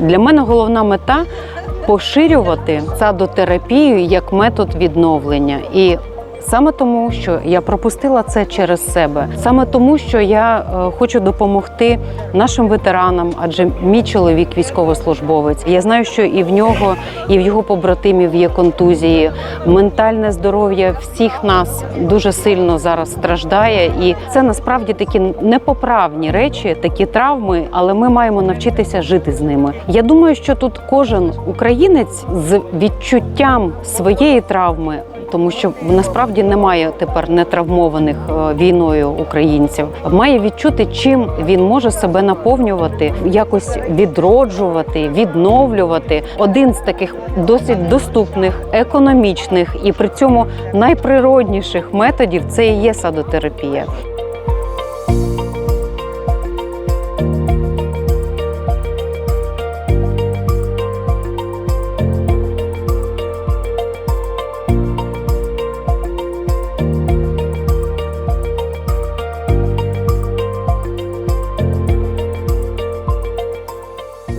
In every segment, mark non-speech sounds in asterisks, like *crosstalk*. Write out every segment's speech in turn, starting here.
Для мене головна мета поширювати садотерапію як метод відновлення. І саме тому, що я пропустила це через себе, саме тому, що я е, хочу допомогти нашим ветеранам, адже мій чоловік військовослужбовець. Я знаю, що і в нього, і в його побратимів є контузії. Ментальне здоров'я всіх нас дуже сильно зараз страждає, і це насправді такі непоправні речі, такі травми, але ми маємо навчитися жити з ними. Я думаю, що тут кожен українець з відчуттям своєї травми. Тому що насправді немає тепер нетравмованих е, війною українців. Має відчути, чим він може себе наповнювати, якось відроджувати, відновлювати. Один з таких досить доступних, економічних і при цьому найприродніших методів це і є садотерапія.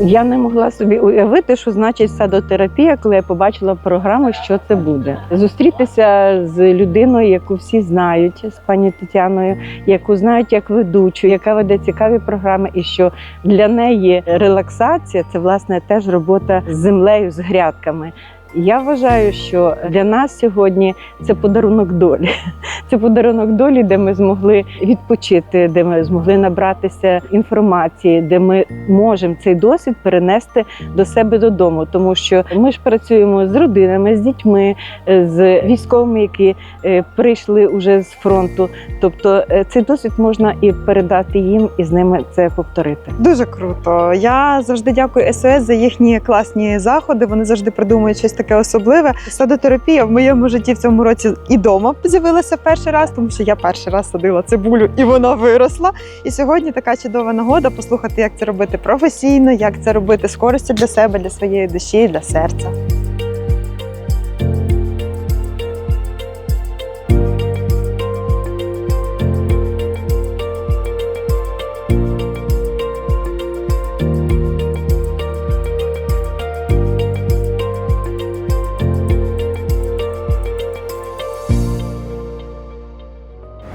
Я не могла собі уявити, що значить садотерапія, коли я побачила програму, що це буде. Зустрітися з людиною, яку всі знають, з пані Тетяною, яку знають як ведучу, яка веде цікаві програми, і що для неї релаксація це власне теж робота з землею, з грядками. Я вважаю, що для нас сьогодні це подарунок долі. *laughs* Це подарунок долі, де ми змогли відпочити, де ми змогли набратися інформації, де ми можемо цей досвід перенести до себе додому. Тому що ми ж працюємо з родинами, з дітьми, е, з військовими, які е, прийшли уже з фронту. Тобто е, цей досвід можна і передати їм, і з ними це повторити. Дуже круто. Я завжди дякую СОС за їхні класні заходи. Вони завжди придумують щось таке особливе. Садотерапія в моєму житті в цьому році і дома з'явилася перший раз, тому що я перший раз садила цибулю і вона виросла. І сьогодні така чудова нагода послухати, як це робити професійно, як це робити з користю для себе, для своєї душі, для серця.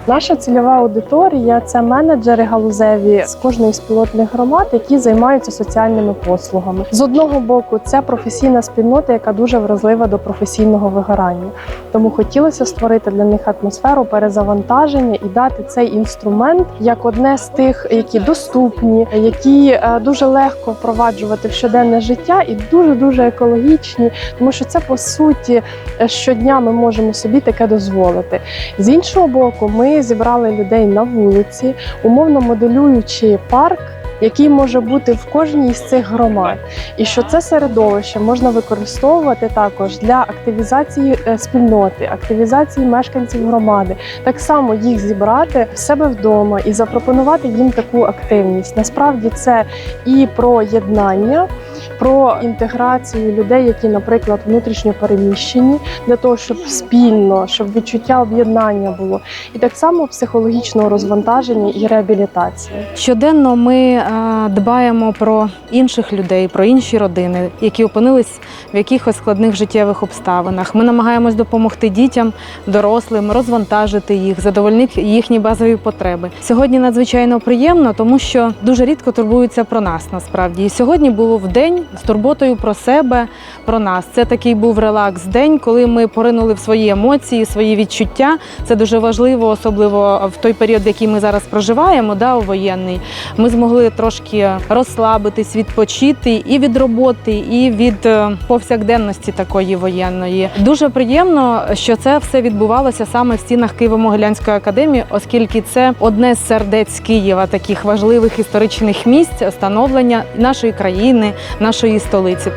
Наша цільова аудиторія це менеджери галузеві з кожної з пілотних громад, які займаються соціальними послугами. З одного боку, це професійна спільнота, яка дуже вразлива до професійного вигорання. Тому хотілося створити для них атмосферу перезавантаження і дати цей інструмент як одне з тих, які доступні, які е, дуже легко впроваджувати в щоденне життя і дуже дуже екологічні, тому що це по суті е, щодня ми можемо собі таке дозволити. З іншого боку, ми зібрали людей на вулиці, умовно моделюючи парк. Який може бути в кожній з цих громад, і що це середовище можна використовувати також для активізації е, спільноти, активізації мешканців громади, так само їх зібрати в себе вдома і запропонувати їм таку активність. Насправді це і про єднання, про інтеграцію людей, які, наприклад, внутрішньо переміщені, для того, щоб спільно, щоб відчуття об'єднання було, і так само психологічного розвантаження і реабілітації. Щоденно ми е, дбаємо про інших людей, про інші родини, які опинились в якихось складних життєвих обставинах. Ми намагаємось допомогти дітям, дорослим, розвантажити їх, задовольнити їхні базові потреби. Сьогодні надзвичайно приємно, тому що дуже рідко турбуються про нас насправді. І сьогодні було в день з турботою про себе, про нас. Це такий був релакс день, коли ми поринули в свої емоції, свої відчуття. Це дуже важливо, особливо в той період, який ми зараз проживаємо, да, у воєнний. Ми змогли трошки розслабитись, відпочити і від роботи, і від е, повсякденності такої воєнної. Дуже приємно, що це все відбувалося саме в стінах Києво-Могилянської академії, оскільки це одне з сердець Києва, таких важливих історичних місць становлення нашої країни, нашої столиці.